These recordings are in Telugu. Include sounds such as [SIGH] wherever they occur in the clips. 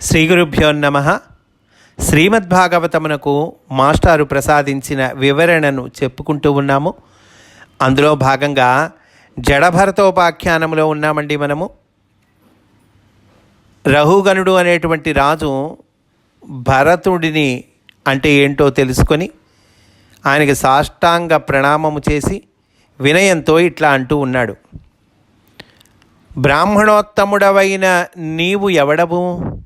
శ్రీ గురుభ్యో నమ. శ్రీమద్భాగవతమునకు మాస్టారు ప్రసాదించిన వివరణను చెప్పుకుంటూ ఉన్నాము. అందులో భాగంగా జడభరతోపాఖ్యానంలో ఉన్నామండి మనము. రహుగణుడు అనేటువంటి రాజు భరతుడిని అంటే ఏంటో తెలుసుకొని ఆయనకి సాష్టాంగ ప్రణామము చేసి వినయంతో ఇట్లా అంటూ ఉన్నాడు. బ్రాహ్మణోత్తముడవైన నీవు ఎవడవు?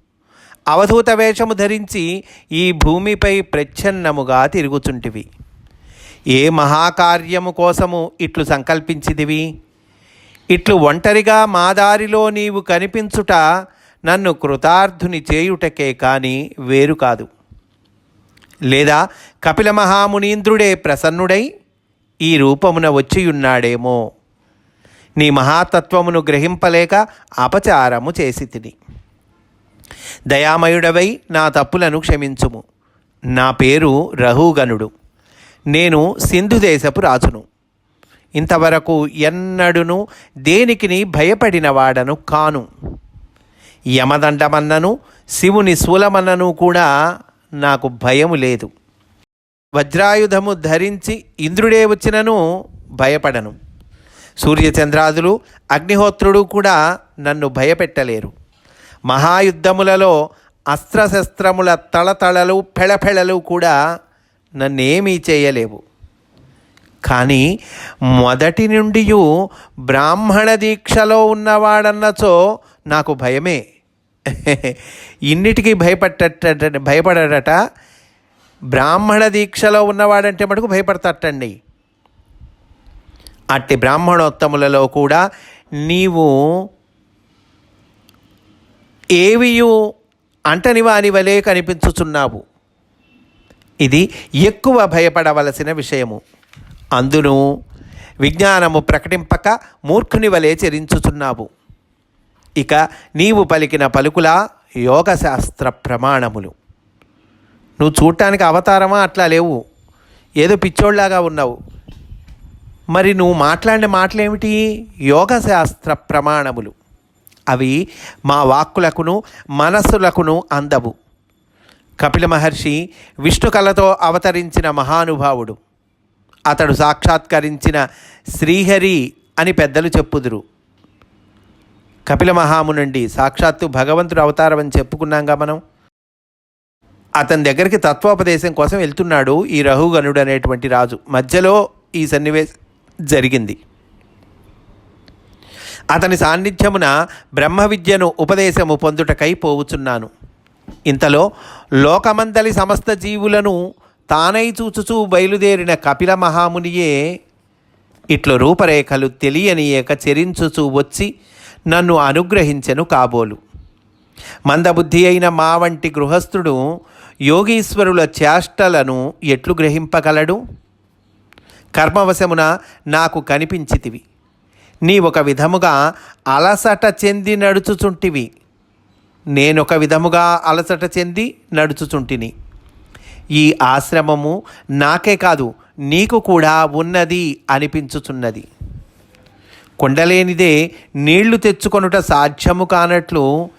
అవధూత వేషము ధరించి ఈ భూమిపై ప్రచ్ఛన్నముగా తిరుగుచుంటివి. ఏ మహాకార్యము కోసము ఇట్లు సంకల్పించిదివి? ఇట్లు ఒంటరిగా మా దారిలో నీవు కనిపించుట నన్ను కృతార్థుని చేయుటకే కానీ వేరు కాదు. లేదా కపిల మహామునీంద్రుడే ప్రసన్నుడై ఈ రూపమున వచ్చియున్నాడేమో. నీ మహాతత్వమును గ్రహింపలేక అపచారము చేసి తిని. దయామయుడవై నా తప్పులను క్షమించుము. నా పేరు రహుగనుడు నేను సింధు దేశపు రాజును. ఇంతవరకు ఎన్నడును దేనికిని భయపడిన వాడను కాను. యమదండమన్నను శివుని శూలమన్నను కూడా నాకు భయము లేదు. వజ్రాయుధము ధరించి ఇంద్రుడే వచ్చినను భయపడను. సూర్యచంద్రాదులు అగ్నిహోత్రుడు కూడా నన్ను భయపెట్టలేరు. మహాయుద్ధములలో అస్త్రశస్త్రముల తళతళలు పెళపెళలు కూడా నన్నేమీ చేయలేవు. కానీ మొదటి నుండి బ్రాహ్మణ దీక్షలో ఉన్నవాడన్నచో నాకు భయమే. [LAUGHS] ఇన్నిటికీ భయపడ్డట భయపడట బ్రాహ్మణ దీక్షలో ఉన్నవాడంటే మటుకు భయపడతటండి. అట్టి బ్రాహ్మణోత్తములలో కూడా నీవు ఏవియు అంటని వాని వలె కనిపించుచున్నావు? ఇది ఎక్కువ భయపడవలసిన విషయము. అందును విజ్ఞానము ప్రకటింపక మూర్ఖుని వలె చరించుచున్నావు. ఇక నీవు పలికిన పలుకుల యోగశాస్త్ర ప్రమాణములు. నువ్వు చూడటానికి అవతారమా? అట్లా లేవు. ఏదో పిచ్చోళ్ళలాగా ఉన్నావు. మరి నువ్వు మాట్లాడిన మాటలేమిటి? యోగశాస్త్ర ప్రమాణములు. అవి మా వాక్కులకును మనస్సులకును అందవు. కపిల మహర్షి విష్ణు కళతో అవతరించిన మహానుభావుడు. అతడు సాక్షాత్కరించిన శ్రీహరి అని పెద్దలు చెప్పుదురు. కపిల మహాము నుండి సాక్షాత్తు భగవంతుడు అవతారం అని చెప్పుకున్నాంగా మనం. అతని దగ్గరికి తత్వోపదేశం కోసం వెళ్తున్నాడు ఈ రహుగణుడు అనేటువంటి రాజు. మధ్యలో ఈ సన్నివేశం జరిగింది. అతని సాన్నిధ్యమున బ్రహ్మ విద్యను ఉపదేశము పొందుటకై పోవుచున్నాను. ఇంతలో లోకమందలి సమస్త జీవులను తానై చూచుచూ బయలుదేరిన కపిల మహామునియే ఇట్లు రూపరేఖలు తెలియనియక చెరించుచూ వచ్చి నన్ను అనుగ్రహించెను కాబోలు. మందబుద్ధి అయిన మా వంటి గృహస్థుడు యోగీశ్వరుల చేష్టలను ఎట్లు గ్రహింపగలడు? కర్మవశమున నాకు కనిపించితివి. నీ ఒక విధముగా అలసట చెంది నడుచుచుంటివి. నేనొక విధముగా అలసట చెంది నడుచుచుంటిని. ఈ ఆశ్రమము నాకే కాదు నీకు కూడా ఉన్నది అనిపించుచున్నది. కొండలేనిదే నీళ్ళు తెచ్చుకొనుట సాధ్యము కానట్లు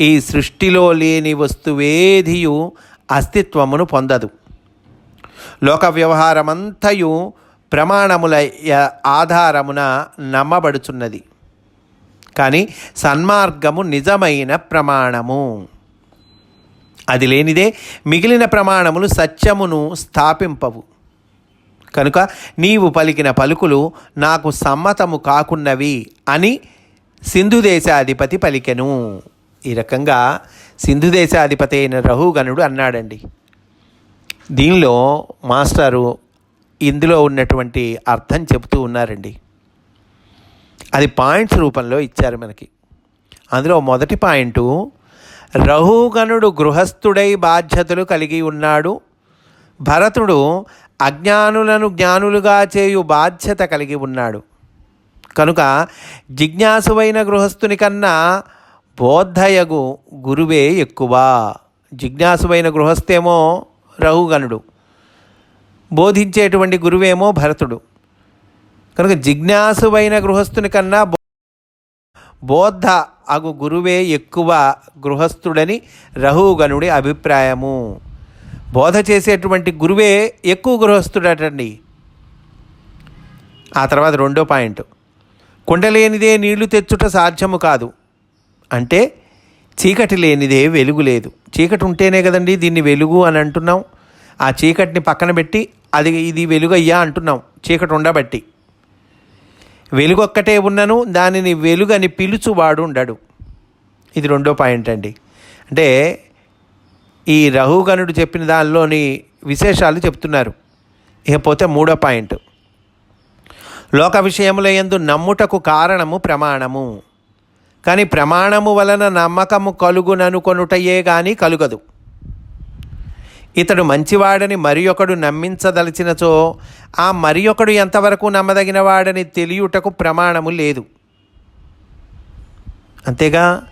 ఈ సృష్టిలో లేని వస్తువేదియు అస్తిత్వమును పొందదు. లోక వ్యవహారమంతయు ప్రమాణముల య- ఆధారమున నమ్మబడుచున్నది. కానీ సన్మార్గము నిజమైన ప్రమాణము. అది లేనిదే మిగిలిన ప్రమాణములు సత్యమును స్థాపింపవు. కనుక నీవు పలికిన పలుకులు నాకు సమ్మతము కాకున్నవి అని సింధుదేశాధిపతి పలికెను. ఈ రకంగా సింధుదేశాధిపతి అయిన రహుగణుడు అన్నాడండి. దీనిలో మాస్టారు ఇందులో ఉన్నటువంటి అర్థం చెబుతూ ఉన్నారండి. అది పాయింట్స్ రూపంలో ఇచ్చారు మనకి. అందులో మొదటి పాయింటు రహుగణుడు గృహస్థుడై బాధ్యతలు కలిగి ఉన్నాడు. భరతుడు అజ్ఞానులను జ్ఞానులుగా చేయు బాధ్యత కలిగి ఉన్నాడు. కనుక జిజ్ఞాసువైన గృహస్థుని కన్నా బోద్ధయగు గురువే ఎక్కువ. జిజ్ఞాసువైన గృహస్థేమో రహుగణుడు బోధించేటువంటి గురువేమో భరతుడు. కనుక జిజ్ఞాసువైన గృహస్థుని కన్నా బో- బోద్ధ అగు గురువే ఎక్కువ గృహస్థుడని రహుగనుడి అభిప్రాయము. బోధ చేసేటువంటి గురువే ఎక్కువ గృహస్థుడటండి. ఆ తర్వాత రెండో పాయింట్. కుండలేనిదే నీళ్ళు తెచ్చుట సాధ్యము కాదు. అంటే చీకటి లేనిదే వెలుగు లేదు. చీకటి ఉంటేనే కదండి దీన్ని వెలుగు అని అంటున్నాం. ఆ చీకటిని పక్కన పెట్టి అది ఇది వెలుగయ్యా అంటున్నాం. చీకటి ఉండబట్టి. వెలుగొక్కటే ఉన్నను దానిని వెలుగని పిలుచువాడు ఉండడు. ఇది రెండో పాయింట్ అండి. అంటే ఈ రహుగణుడు చెప్పిన దానిలోని విశేషాలు చెప్తున్నారు. ఇకపోతే మూడో పాయింట్. లోక విషయముల యందు నమ్ముటకు కారణము ప్రమాణము. కానీ ప్రమాణము వలన నమ్మకము కలుగుననుకొనుటయే కానీ కలుగదు. ఇతడు మంచివాడని మరి ఒకడు నమ్మించదలిచినచో ఆ మరి ఒకడు ఎంతవరకు నమ్మదగినవాడని తెలియుటకు ప్రమాణము లేదు. అంతేగా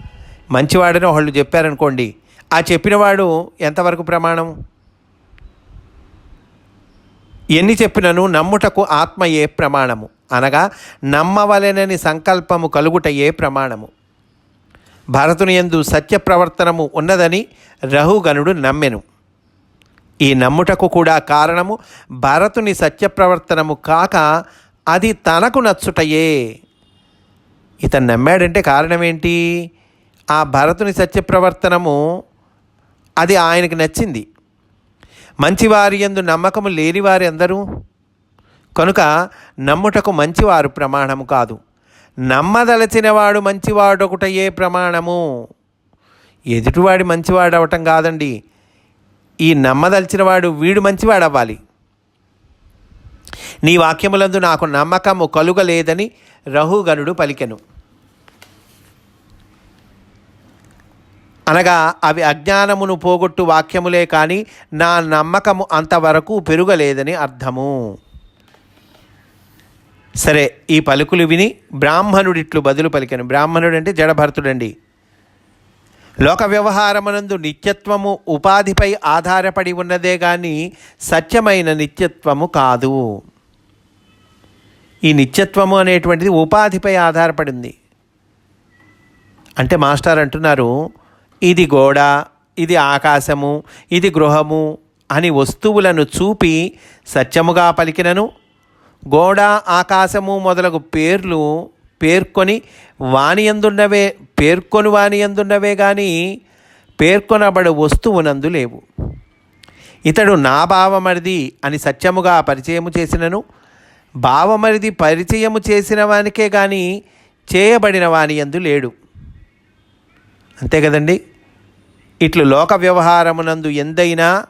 మంచివాడని ఒకళ్ళు చెప్పారనుకోండి ఆ చెప్పినవాడు ఎంతవరకు ప్రమాణం ఎన్ని చెప్పినను నమ్ముటకు ఆత్మయే ప్రమాణము. అనగా నమ్మవలెనని సంకల్పము కలుగుటయే ప్రమాణము. భరతుని యందు సత్య ప్రవర్తనము ఉన్నదని రహుగణుడు నమ్మెను. ఈ నమ్ముటకు కూడా కారణము భరతుని సత్యప్రవర్తనము కాక అది తనకు నచ్చుటయే. ఇతను నమ్మాడంటే కారణం ఏంటి ఆ భరతుని సత్య ప్రవర్తనము అది ఆయనకి నచ్చింది. మంచివారి ఎందు నమ్మకము లేనివారి అందరూ కనుక నమ్ముటకు మంచివారు ప్రమాణము కాదు. నమ్మదలచినవాడు మంచివాడొకటయే ప్రమాణము. ఎదుటివాడి మంచివాడవటం కాదండి. ఈ నమ్మదలిచినవాడు వీడు మంచివాడు అవ్వాలి నీ వాక్యములందు నాకు నమ్మకము కలుగలేదని రహుగణుడు పలికెను. అనగా అవి అజ్ఞానమును పోగొట్టు వాక్యములే కానీ నా నమ్మకము అంతవరకు పెరుగలేదని అర్థము. సరే ఈ పలుకులు విని బ్రాహ్మణుడిట్లు బదులు పలికెను. బ్రాహ్మణుడు అంటే జడభరతుడండి. లోక వ్యవహారమునందు నిత్యత్వము ఉపాధిపై ఆధారపడి ఉన్నదే కానీ సత్యమైన నిత్యత్వము కాదు. ఈ నిత్యత్వము అనేటువంటిది ఉపాధిపై ఆధారపడింది. అంటే మాస్టర్ అంటున్నారు ఇది గోడ ఇది ఆకాశము ఇది గృహము అని వస్తువులను చూపి సత్యముగా పలికినను. గోడ ఆకాశము మొదలగు పేర్లు పేర్కొని వానియందున్నవే పేర్కొని వానియందున్నవే కానీ పేర్కొనబడు వస్తువునందు లేవు. ఇతడు నా భావమరిది అని సత్యముగా పరిచయము చేసినను భావమరిది పరిచయము చేసిన వానికే కానీ చేయబడిన వాని యందు లేడు. అంతే కదండి? ఇట్లు లోక వ్యవహారమునందు ఎందైనా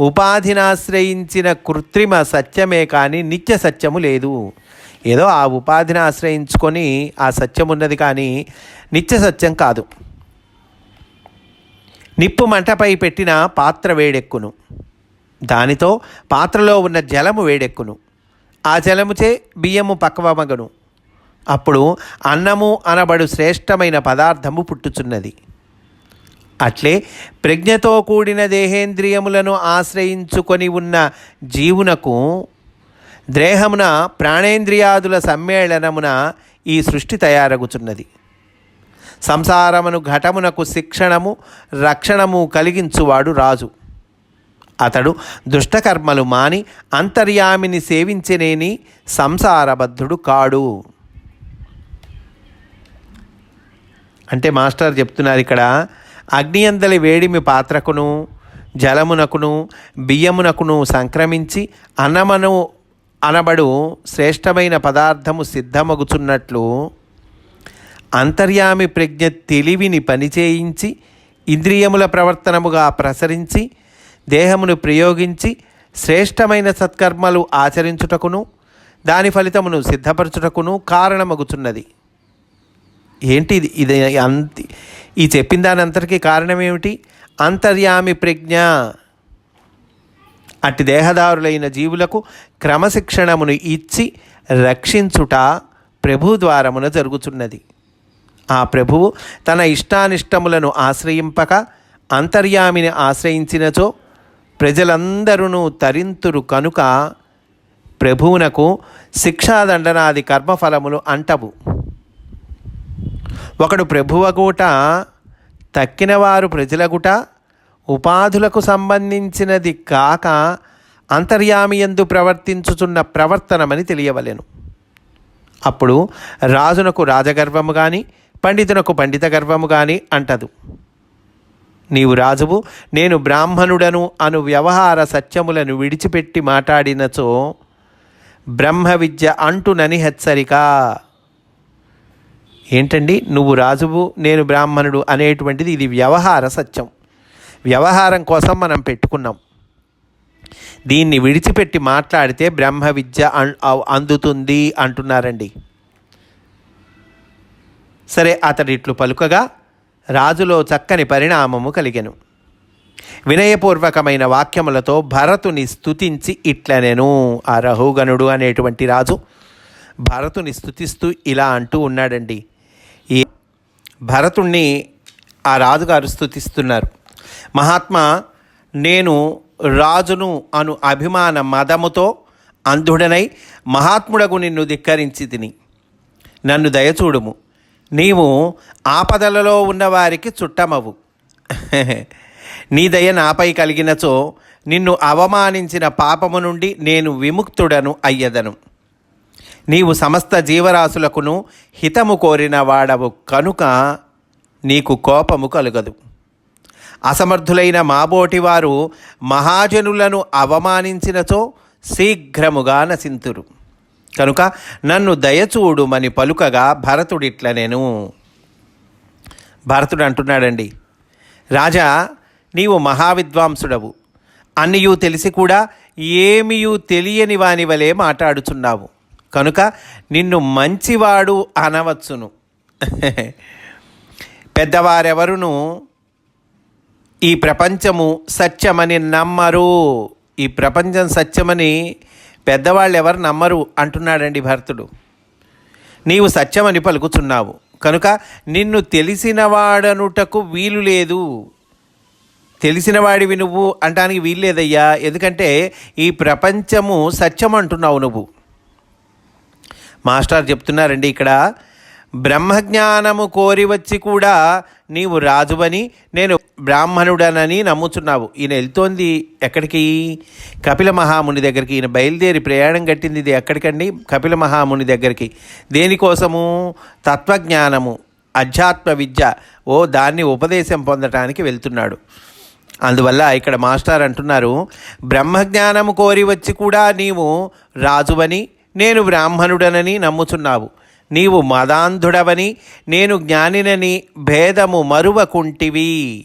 ఉపాధినాశ్రయించిన కృత్రిమ సత్యమే కానీ నిత్య సత్యము లేదు. ఏదో ఆ ఉపాధిని ఆశ్రయించుకొని ఆ సత్యం ఉన్నది కానీ నిత్య సత్యం కాదు. నిప్పు మంటపై పెట్టిన పాత్ర వేడెక్కును. దానితో పాత్రలో ఉన్న జలము వేడెక్కును. ఆ జలముచే బియ్యము పక్వమగను. అప్పుడు అన్నము అనబడు శ్రేష్టమైన పదార్థము పుట్టుచున్నది. అట్లే ప్రజ్ఞతో కూడిన దేహేంద్రియములను ఆశ్రయించుకొని ఉన్న జీవునకు దేహమున ప్రాణేంద్రియాదుల సమ్మేళనమున ఈ సృష్టి తయారగుచున్నది. సంసారమును ఘటమునకు శిక్షణము రక్షణము కలిగించువాడు రాజు. అతడు దుష్టకర్మలు మాని అంతర్యామిని సేవించనేని సంసారబద్ధుడు కాడు. అంటే మాస్టర్ చెప్తున్నారు ఇక్కడ అగ్నియందలి వేడిమి పాత్రకును జలమునకును బియ్యమునకును సంక్రమించి అన్నమను అనబడు శ్రేష్టమైన పదార్థము సిద్ధమగుచున్నట్లు అంతర్యామి ప్రజ్ఞ తెలివిని పనిచేయించి ఇంద్రియముల ప్రవర్తనముగా ప్రసరించి దేహమును ప్రయోగించి శ్రేష్టమైన సత్కర్మలు ఆచరించుటకును దాని ఫలితమును సిద్ధపరచుటకును కారణమగుచున్నది. ఏంటి ఇది? ఇది అంత ఈ చెప్పిన దాని అంతటికీ కారణం ఏమిటి అంతర్యామి ప్రజ్ఞ అట్టి దేహదారులైన జీవులకు క్రమశిక్షణమును ఇచ్చి రక్షించుట ప్రభు ద్వారమున జరుగుతున్నది ఆ ప్రభువు తన ఇష్టానిష్టములను ఆశ్రయింపక అంతర్యామిని ఆశ్రయించినచో ప్రజలందరూ తరింతురు కనుక ప్రభువునకు శిక్షాదండనాది కర్మఫలములు అంటవు. ఒకడు ప్రభువగూట తక్కినవారు ప్రజలగుట ఉపాధులకు సంబంధించినది కాక అంతర్యామియందు ప్రవర్తించుచున్న ప్రవర్తనమని తెలియవలెను. అప్పుడు రాజునకు రాజగర్వము కానీ పండితునకు పండిత గర్వము కానీ అంటదు. నీవు రాజువు నేను బ్రాహ్మణుడను అను వ్యవహార సత్యములను విడిచిపెట్టి మాట్లాడినచో బ్రహ్మ విద్య అంటునని హెచ్చరిక. ఏంటండి? నువ్వు రాజువు నేను బ్రాహ్మణుడు అనేటువంటిది ఇది వ్యవహార సత్యం. వ్యవహారం కోసం మనం పెట్టుకున్నాం. దీన్ని విడిచిపెట్టి మాట్లాడితే బ్రహ్మ విద్య అందుతుంది అంటున్నారండి. సరే అతడు ఇట్లు పలుకగా రాజులో చక్కని పరిణామము కలిగెను. వినయపూర్వకమైన వాక్యములతో భరతుని స్థుతించి ఇట్లనెను ఆ రహుగణుడు అనేటువంటి రాజు భరతుని స్థుతిస్తూ ఇలా అంటూ ఉన్నాడండి. ఈ భరతుణ్ణి ఆ రాజుగారు స్థుతిస్తున్నారు మహాత్మా నేను రాజును అను అభిమాన మదముతో అంధుడనై మహాత్ముడకు నిన్ను ధిక్కరించి తిని. నన్ను దయచూడుము. నీవు ఆపదలలో ఉన్నవారికి చుట్టమవు. [LAUGHS] నీ దయ నాపై కలిగినచో నిన్ను అవమానించిన పాపము నుండి నేను విముక్తుడను అయ్యదను. నీవు సమస్త జీవరాశులకును హితము కోరిన వాడవు కనుక నీకు కోపము కలుగదు. అసమర్థులైన మాబోటివారు మహాజనులను అవమానించినచో శీఘ్రముగా నశింతురు. కనుక నన్ను దయచూడుమని పలుకగా భరతుడిట్ల నేను. భరతుడు అంటున్నాడండి రాజా నీవు మహావిద్వాంసుడవు. అన్నియూ తెలిసి కూడా ఏమియూ తెలియని వాని వలె మాట్లాడుచున్నావు. కనుక నిన్ను మంచివాడు అనవచ్చును. [LAUGHS] పెద్దవారెవరును? ఈ ప్రపంచము సత్యమని నమ్మరు. ఈ ప్రపంచం సత్యమని పెద్దవాళ్ళు ఎవరు నమ్మరు అంటున్నాడండి భరతుడు. నీవు సత్యమని పలుకుతున్నావు. కనుక నిన్ను తెలిసినవాడనుటకు వీలు లేదు. తెలిసినవాడివి నువ్వు అంటానికి వీలు లేదయ్యా. ఎందుకంటే ఈ ప్రపంచము సత్యం అంటున్నావు నువ్వు. మాస్టర్ చెప్తున్నారండి ఇక్కడ బ్రహ్మజ్ఞానము కోరి వచ్చి కూడా నీవు రాజువని నేను బ్రాహ్మణుడనని నమ్ముచున్నావు. ఈయన వెళ్తోంది ఎక్కడికి? కపిల మహాముని దగ్గరికి. ఈయన బయలుదేరి ప్రయాణం కట్టింది ఇది ఎక్కడికండి? కపిల మహాముని దగ్గరికి. దేనికోసము? తత్వజ్ఞానము అధ్యాత్మ విద్య. ఓ దాన్ని ఉపదేశం పొందటానికి వెళ్తున్నాడు. అందువల్ల ఇక్కడ మాస్టర్ అంటున్నారు బ్రహ్మజ్ఞానము కోరి వచ్చి కూడా నీవు రాజువని నేను బ్రాహ్మణుడనని నమ్ముచున్నావు. నీవు మదాంధుడవని నేను జ్ఞానినని భేదము మరువకుంటివి.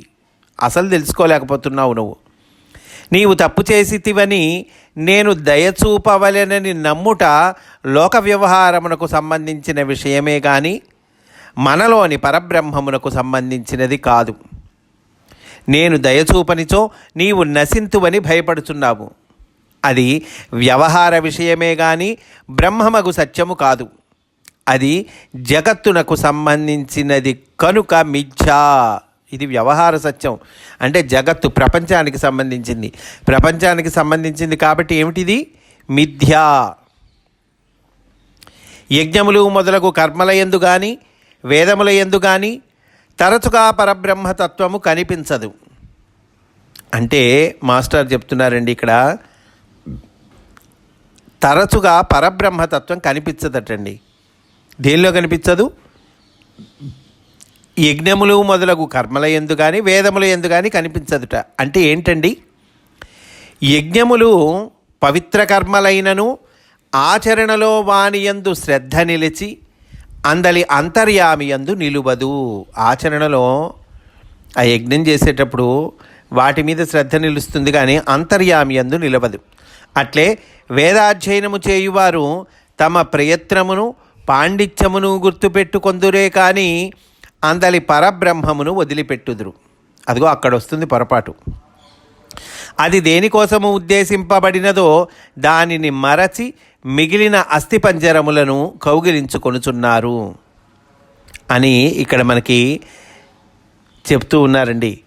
అసలు తెలుసుకోలేకపోతున్నావు నువ్వు. నీవు తప్పు చేసితివని నేను దయచూపవలెనని నమ్ముట లోక వ్యవహారమునకు సంబంధించిన విషయమే కానీ మనలోని పరబ్రహ్మమునకు సంబంధించినది కాదు. నేను దయచూపనిచో నీవు నశింతువని భయపడుచున్నావు. అది వ్యవహార విషయమే కానీ బ్రహ్మమగు సత్యము కాదు. అది జగత్తునకు సంబంధించినది కనుక మిథ్యా. ఇది వ్యవహార సత్యం. అంటే జగత్తు ప్రపంచానికి సంబంధించింది. ప్రపంచానికి సంబంధించింది కాబట్టి ఏమిటిది? మిథ్యా. యజ్ఞములు మొదలగు కర్మల ఎందు కానీ వేదముల ఎందు కానీ తరచుగా పరబ్రహ్మతత్వము కనిపించదు. అంటే మాస్టర్ చెప్తున్నారండి ఇక్కడ తరచుగా పరబ్రహ్మతత్వం కనిపించదటండి. దేనిలో కనిపించదు? యజ్ఞములు మొదలగు కర్మల ఎందు కానీ వేదముల ఎందు కానీ కనిపించదుట. అంటే ఏంటండి? యజ్ఞములు పవిత్ర కర్మలైనను ఆచరణలో వాని యందు శ్రద్ధ నిలిచి అందలి అంతర్యామి యందు నిలువదు. ఆచరణలో ఆ యజ్ఞం చేసేటప్పుడు వాటి మీద శ్రద్ధ నిలుస్తుంది కానీ అంతర్యామి యందు నిలవదు. అట్లే వేదాధ్యయనము చేయువారు తమ ప్రయత్నమును పాండిత్యమును గుర్తుపెట్టుకొందురే కానీ అందలి పరబ్రహ్మమును వదిలిపెట్టుదురు. అదిగో అక్కడ వస్తుంది పొరపాటు. అది దేనికోసము ఉద్దేశింపబడినదో దానిని మరచి మిగిలిన అస్థిపంజరములను కౌగిలించుకొనుచున్నారు. అని ఇక్కడ మనకి చెప్తూ ఉన్నారండి.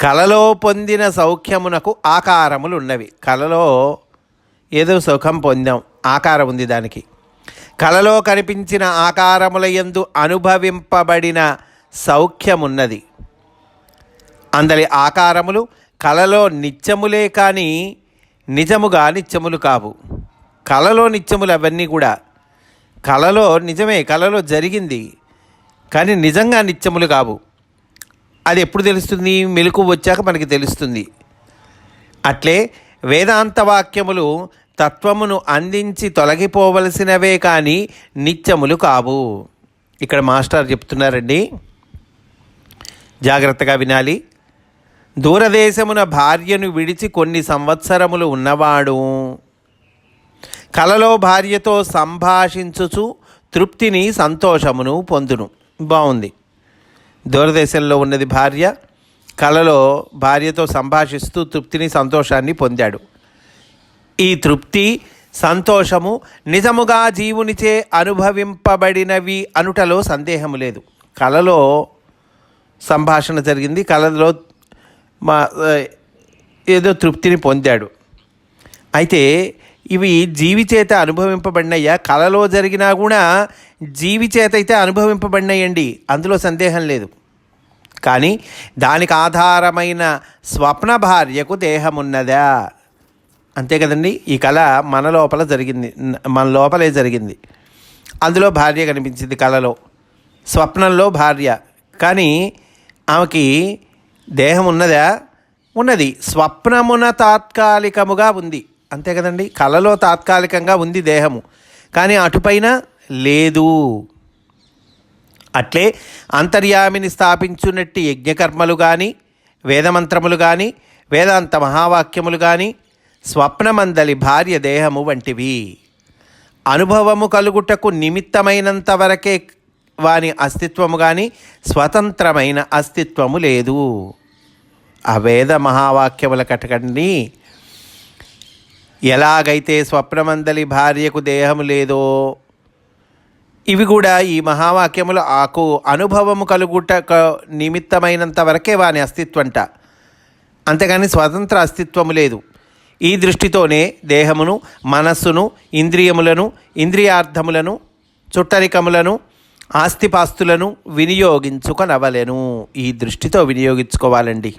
కలలో పొందిన సౌఖ్యమునకు ఆకారములు ఉన్నవి కలలో ఏదో సుఖం పొందాం. ఆకారం ఉంది దానికి. కలలో కనిపించిన ఆకారముల యందు అనుభవింపబడిన సౌఖ్యమున్నది. అందలి ఆకారములు కలలో నిత్యములే కానీ నిజముగా నిత్యములు కావు. కలలో నిత్యములు అవన్నీ కూడా కలలో నిజమే కలలో జరిగింది కానీ నిజంగా నిత్యములు కావు. అది ఎప్పుడు తెలుస్తుంది? మెలకు వచ్చాక మనకి తెలుస్తుంది. అట్లే వేదాంత వాక్యములు తత్వమును అందించి తొలగిపోవలసినవే కానీ నిత్యములు కావు. ఇక్కడ మాస్టర్ చెప్తున్నారండి. జాగ్రత్తగా వినాలి. దూరదేశమున భార్యను విడిచి కొన్ని సంవత్సరములు ఉన్నవాడు కలలో భార్యతో సంభాషించుచు తృప్తిని సంతోషమును పొందును. బాగుంది దూరదేశంలో ఉన్నది భార్య కలలో భార్యతో సంభాషిస్తూ తృప్తిని సంతోషాన్ని పొందాడు. ఈ తృప్తి సంతోషము నిజముగా జీవునిచే అనుభవింపబడినవి అనుటలో సందేహము లేదు. కలలో సంభాషణ జరిగింది. కళలో మా ఏదో తృప్తిని పొందాడు. అయితే ఇవి జీవి చేత అనుభవింపబడినయ్యా? కలలో జరిగినా కూడా జీవి చేత అయితే అనుభవింపబడినాయండి. అందులో సందేహం లేదు. కానీ దానికి ఆధారమైన స్వప్న భార్యకు దేహమున్నదా? అంతే కదండి. ఈ కళ మన లోపల జరిగింది. మన లోపలే జరిగింది. అందులో భార్య కనిపించింది కళలో. స్వప్నంలో భార్య. కానీ ఆమెకి దేహం ఉన్నదా? ఉన్నది. స్వప్నమున తాత్కాలికముగా ఉంది. అంతే కదండి. కళలో తాత్కాలికంగా ఉంది దేహము. కానీ అటుపైన లేదు. అట్లే అంతర్యామిని స్థాపించున్నట్టు యజ్ఞకర్మలు కానీ వేదమంత్రములు కానీ వేదాంత మహావాక్యములు కానీ స్వప్నమందలి భార్య దేహము వంటివి. అనుభవము కలుగుటకు నిమిత్తమైనంత వరకే వాని అస్తిత్వము కానీ స్వతంత్రమైన అస్తిత్వము లేదు. ఆ వేద మహావాక్యముల కటకండి. ఎలాగైతే స్వప్నమందలి భార్యకు దేహము లేదో ఇవి కూడా ఈ మహావాక్యములు ఆకు అనుభవము కలుగుట నిమిత్తమైనంత వరకే వాని అస్తిత్వంట. అంతేగాని స్వతంత్ర అస్తిత్వము లేదు. ఈ దృష్టితోనే దేహమును మనస్సును ఇంద్రియములను ఇంద్రియార్థములను చుట్టరికములను ఆస్తిపాస్తులను వినియోగించుకొనవలెను. ఈ దృష్టితో వినియోగించుకోవాలండి.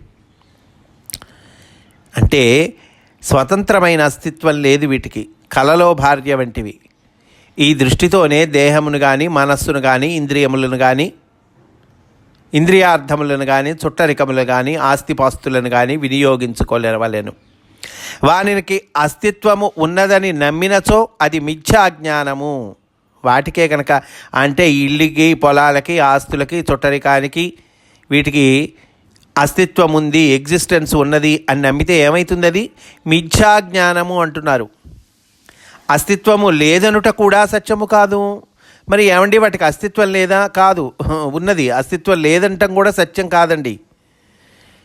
అంటే స్వతంత్రమైన అస్తిత్వం లేదు వీటికి కలలో భార్య వంటివి. ఈ దృష్టితోనే దేహమును కానీ మనస్సును కానీ ఇంద్రియములను కానీ ఇంద్రియార్థములను కానీ చుట్టరికములు కానీ ఆస్తిపాస్తులను కానీ వినియోగించుకోలేవలేను. వానికి అస్తిత్వము ఉన్నదని నమ్మినచో అది మిథ్యా జ్ఞానము వాటికే కనుక అంటే ఇల్లుకి పొలాలకి ఆస్తులకి చుట్టరికానికి వీటికి అస్తిత్వం ఉంది ఎగ్జిస్టెన్స్ ఉన్నది అని నమ్మితే ఏమవుతుంది అది మిథ్యా జ్ఞానము అంటున్నారు. అస్తిత్వము లేదనుట కూడా సత్యము కాదు. మరి ఏమండి వాటికి అస్తిత్వం లేదా? కాదు. [LAUGHS] ఉన్నది. అస్తిత్వం లేదంటం కూడా సత్యం కాదండి.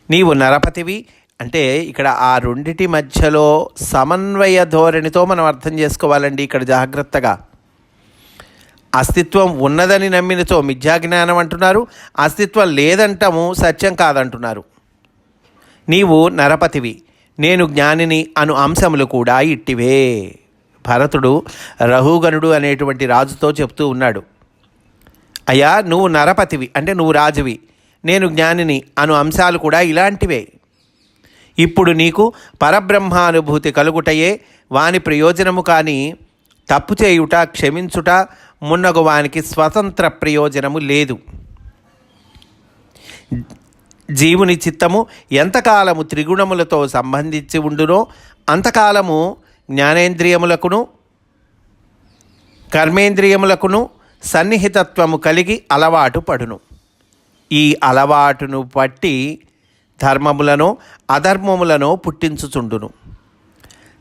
నీవు నరపతివి అంటే ఇక్కడ ఆ రెండిటి మధ్యలో సమన్వయ ధోరణితో మనం అర్థం చేసుకోవాలండి ఇక్కడ జాగ్రత్తగా. అస్తిత్వం ఉన్నదని నమ్మినతో మిథ్యాజ్ఞానం అంటున్నారు అస్తిత్వం లేదంటము సత్యం కాదంటున్నారు. నీవు నరపతివి నేను జ్ఞానిని అను అంశములు కూడా ఇట్టివే. భరతుడు రహుగనుడు అనేటువంటి రాజుతో చెప్తూ ఉన్నాడు అయ్యా నువ్వు నరపతివి అంటే నువ్వు రాజువి నేను జ్ఞానిని అను అంశాలు కూడా ఇలాంటివే. ఇప్పుడు నీకు పరబ్రహ్మానుభూతి కలుగుటయే. వాని ప్రయోజనము కానీ తప్పు చేయుట క్షమించుట మున్నగు వానికి స్వతంత్ర ప్రయోజనము లేదు. జీవుని చిత్తము ఎంతకాలము త్రిగుణములతో సంబంధించి ఉండునో అంతకాలము జ్ఞానేంద్రియములకును కర్మేంద్రియములకును సన్నిహితత్వము కలిగి అలవాటు పడును. ఈ అలవాటును బట్టి ధర్మములను అధర్మములను పుట్టించుచుండును.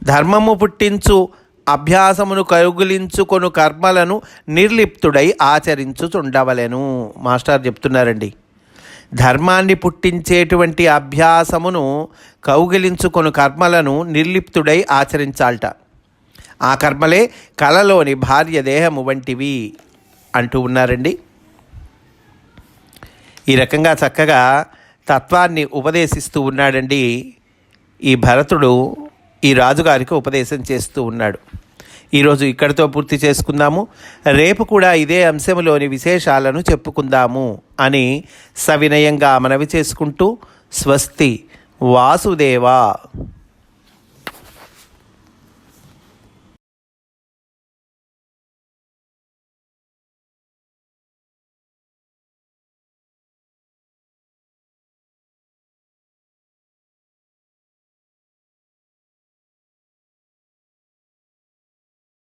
ధర్మము పుట్టించు అభ్యాసమును కరుగులించుకొను కర్మలను నిర్లిప్తుడై ఆచరించుచుండవలెను. మాస్టర్ చెప్తున్నారండి. ధర్మాన్ని పుట్టించేటువంటి అభ్యాసమును కౌగిలించుకొను కర్మలను నిర్లిప్తుడై ఆచరించాలట. ఆ కర్మలే కలలోని భార్య దేహము వంటివి అంటూ ఉన్నారండి. ఈ రకంగా చక్కగా తత్వాన్ని ఉపదేశిస్తూ ఉన్నాడండి. ఈ భరతుడు ఈ రాజుగారికి ఉపదేశం చేస్తూ ఉన్నాడు. ఈరోజు ఇక్కడితో పూర్తి చేసుకుందాము. రేపు కూడా ఇదే అంశంలోని విశేషాలను చెప్పుకుందాము అని సవినయంగా మనవి చేసుకుంటూ స్వస్తి వాసుదేవా.